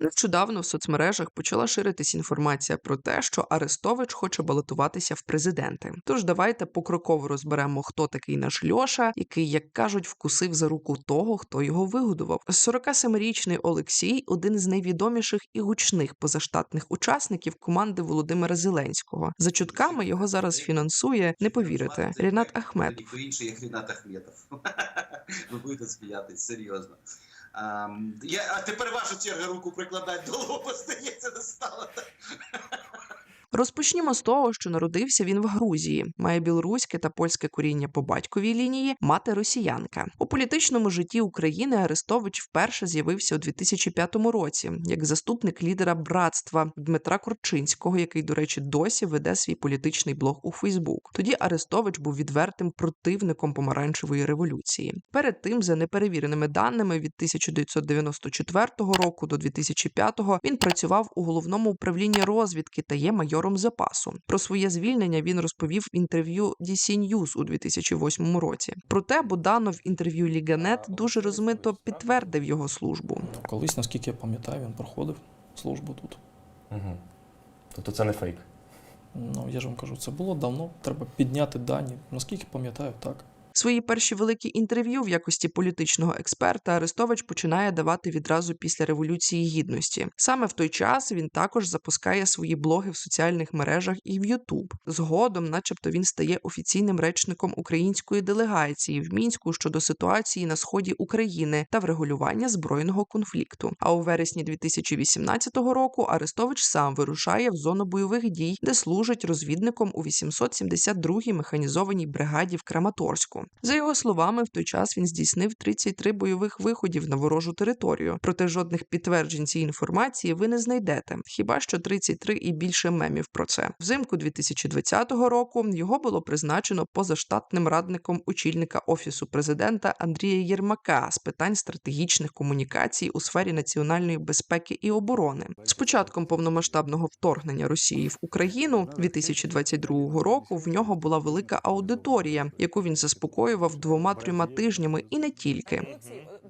Нещодавно в соцмережах почала ширитись інформація про те, що Арестович хоче балотуватися в президенти. Тож давайте покроково розберемо, хто такий наш Льоша, який, як кажуть, вкусив за руку того, хто його вигодував. 47-річний Олексій один з найвідоміших і гучних позаштатних учасників команди Володимира Зеленського. За чутками його зараз фінансує, не повірите, Рінат інший, як Рінат Ахметов. Ви будете сміятись, серйозно. А, я, а тепер вашу чергу руку прикладати до лоба, здається, не стало. Розпочнімо з того, що народився він в Грузії, має білоруське та польське коріння по батьковій лінії, мати росіянка. У політичному житті України Арестович вперше з'явився у 2005 році як заступник лідера братства Дмитра Корчинського, який, до речі, досі веде свій політичний блог у Фейсбук. Тоді Арестович був відвертим противником помаранчевої революції. Перед тим, за неперевіреними даними, від 1994 року до 2005 він працював у головному управлінні розвідки та є майором запасу. Про своє звільнення він розповів в інтерв'ю DC News у 2008 році. Проте Буданов в інтерв'ю Ліганет дуже розмито підтвердив його службу. Колись, наскільки я пам'ятаю, він проходив службу тут. Угу. Тобто це не фейк. Ну, я ж вам кажу, це було давно. Треба підняти дані. Наскільки пам'ятаю, так. Свої перші великі інтерв'ю в якості політичного експерта Арестович починає давати відразу після революції гідності. Саме в той час він також запускає свої блоги в соціальних мережах і в Ютуб. Згодом, начебто, він стає офіційним речником української делегації в мінську щодо ситуації на сході України та врегулювання збройного конфлікту. А у вересні 2018 року Арестович сам вирушає в зону бойових дій, де служить розвідником у 872-й механізованій бригаді в Краматорську. За його словами, в той час він здійснив 33 бойових виходів на ворожу територію. Проте жодних підтверджень цієї інформації ви не знайдете. Хіба що 33 і більше мемів про це. Взимку 2020 року його було призначено позаштатним радником очільника офісу президента Андрія Єрмака з питань стратегічних комунікацій у сфері національної безпеки і оборони. З початком повномасштабного вторгнення Росії в Україну 2022 року в нього була велика аудиторія, яку він заспокоював двома-трьома тижнями, і не тільки. Е,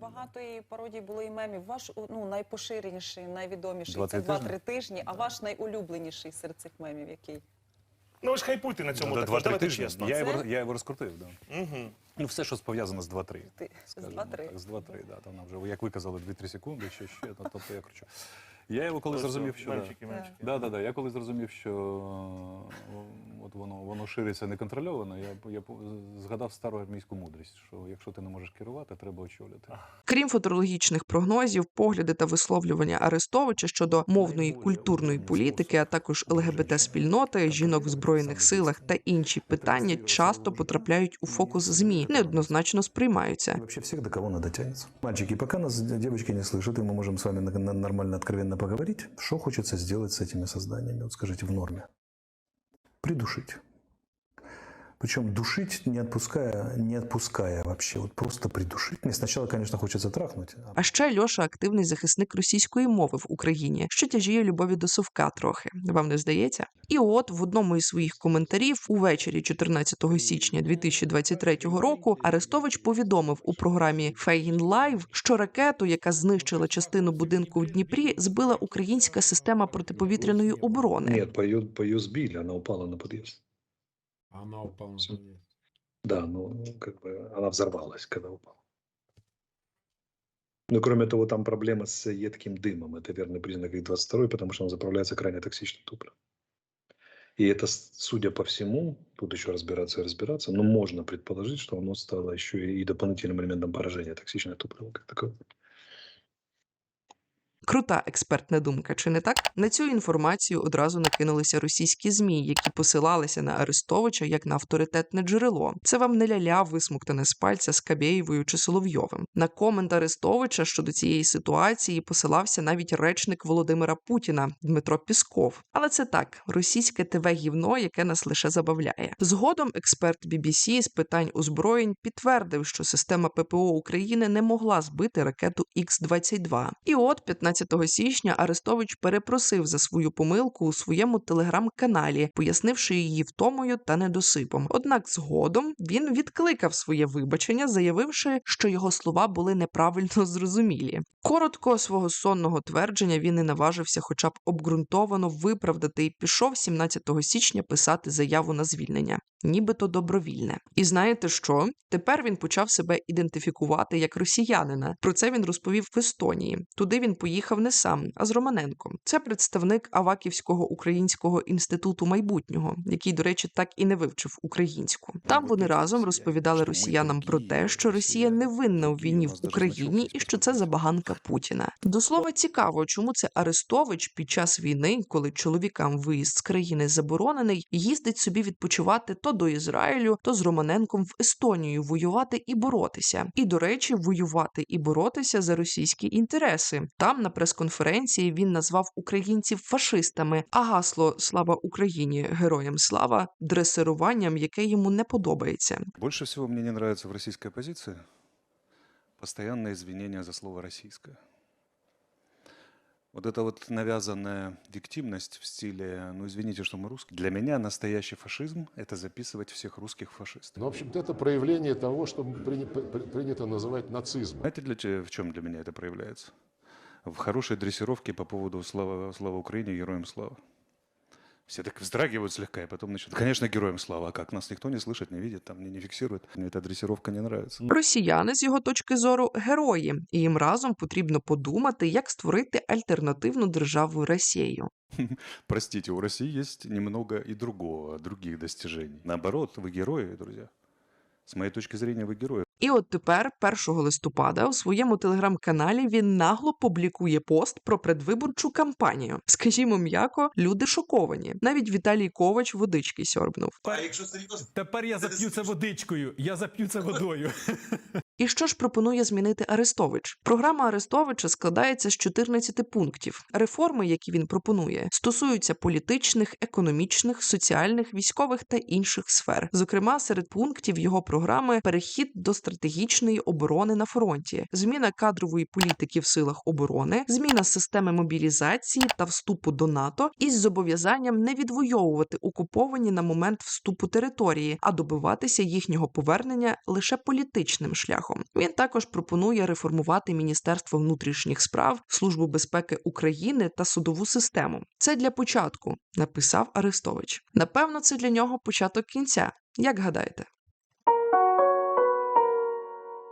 багато і пародій було і мемів. Ваш ну найпоширеніший, найвідоміший Два-три це два-три тижні. А ваш найулюбленіший серед цих мемів який? Ну ви ж хайпуйте на цьому Ну, два-три давайте тижні. чесно. Я його, я його розкрутив, да. Угу. Ну, все, що пов'язано з 2-3. Ти з скажімо 2-3. так, З 2-3, да. Там вже, як ви казали, 2-3 секунди чи ще, ну, тобто я кручу. Я його коли зрозумів, що... да. Мальчики, мальчики. Да, да, да. Я коли зрозумів, що от воно, воно шириться неконтрольовано, я, я по- згадав стару армійську мудрість, що якщо ти не можеш керувати, треба очолювати. Крім футурологічних прогнозів, погляди та висловлювання Арестовича щодо мовної культурної політики, а також ЛГБТ спільноти, жінок в збройних силах та інші питання часто потрапляють у фокус змі, неоднозначно сприймаються. Вообще всех, до кого она дотянется. Мальчики, пока нас девочки не слышат, и мы можем с вами нормально, откровенно поговорить, что хочется сделать с этими созданиями, вот скажите, в норме? Придушить. Причем душить, не отпуская, не отпуская вообще, вот просто придушить. Мне сначала, конечно, хочется трахнуть, а ще Льоша активний захисник російської мови в Україні, що тяжіє любові до совка трохи. Вам не здається? І от в одному із своїх коментарів увечері 14 січня 2023 року Арестович повідомив у програмі Фейгін Лайв, що ракету, яка знищила частину будинку в Дніпрі, збила українська система протиповітряної оборони. Нет, по ее, по ее сбили, упала на подъезд. Она упала на подъезд. Да, ну, как бы она взорвалась, когда упала. Ну, кроме того, там проблема с едким дымом. Это верный признак Ик-22, потому что он заправляется крайне токсичным топливом. И это, судя по всему, тут еще разбираться и разбираться, но можно предположить, что оно стало еще и дополнительным элементом поражения токсичное топливо как таковое. Крута експертна думка, чи не так? На цю інформацію одразу накинулися російські змі, які посилалися на Арестовича як на авторитетне джерело. Це вам не ляля висмоктане з пальця з Кабєєвою чи Соловйовим. На комент Арестовича щодо цієї ситуації посилався навіть речник Володимира Путіна Дмитро Пісков. Але це так, російське ТВ гівно, яке нас лише забавляє. Згодом експерт BBC з питань озброєнь підтвердив, що система ППО України не могла збити ракету Х-22. І от 15 17 січня Арестович перепросив за свою помилку у своєму телеграм-каналі, пояснивши її втомою та недосипом. Однак згодом він відкликав своє вибачення, заявивши, що його слова були неправильно зрозумілі. Коротко свого сонного твердження він не наважився, хоча б обґрунтовано виправдати і пішов 17 січня писати заяву на звільнення, нібито добровільне. І знаєте що? Тепер він почав себе ідентифікувати як росіянина. Про це він розповів в Естонії. Туди він поїхав не сам, а з Романенком. Це представник Аваківського українського інституту майбутнього, який, до речі, так і не вивчив українську. Там вони разом розповідали росіянам про те, що Росія не винна у війні в Україні і що це забаганка Путіна. До слова, цікаво, чому це Арестович під час війни, коли чоловікам виїзд з країни заборонений, їздить собі відпочивати то до Ізраїлю, то з Романенком в Естонію воювати і боротися. І до речі, воювати і боротися за російські інтереси. Там на прес-конференції він назвав українців фашистами, а гасло Слава Україні, героям слава дресируванням, яке йому не подобається. Больше всего мне не нравится в российской оппозиции постоянное извинение за слово «российское». Вот эта вот навязанная виктимность в стиле «ну извините, что мы русские». Для меня настоящий фашизм – это записывать всех русских фашистами. Ну, в общем-то, это проявление того, что принято называть нацизмом. Знаете, для, в чем для меня это проявляется? В хорошей дрессировке по поводу «Слава, слава Украине, героям слава». Все так вздрагивают слегка, и потом начнут. Конечно, героям слава, а как? Нас никто не слышит, не видит, там не, не фиксирует. Мне эта дрессировка не нравится. Росіяни з його точки зору герої, і їм разом потрібно подумати, як створити альтернативну державу Росію. Простите, у России есть немного и другого, других достижений. Наоборот, вы герои, друзья. С моей точки зрения, вы герои. І от тепер, 1 листопада, у своєму телеграм-каналі він нагло публікує пост про предвиборчу кампанію. Скажімо м'яко, люди шоковані. Навіть Віталій Ковач водички сьорбнув. А якщо серйозно, Тепер я зап'ю це водичкою. Я зап'ю це водою. І що ж пропонує змінити Арестович? Програма Арестовича складається з 14 пунктів. Реформи, які він пропонує, стосуються політичних, економічних, соціальних, військових та інших сфер. Зокрема, серед пунктів його програми перехід до стратегічної оборони на фронті, зміна кадрової політики в силах оборони, зміна системи мобілізації та вступу до НАТО із зобов'язанням не відвоювати окуповані на момент вступу території, а добиватися їхнього повернення лише політичним шляхом. Він також пропонує реформувати Міністерство внутрішніх справ, Службу безпеки України та судову систему. Це для початку, написав Арестович. Напевно, це для нього початок кінця. Як гадаєте?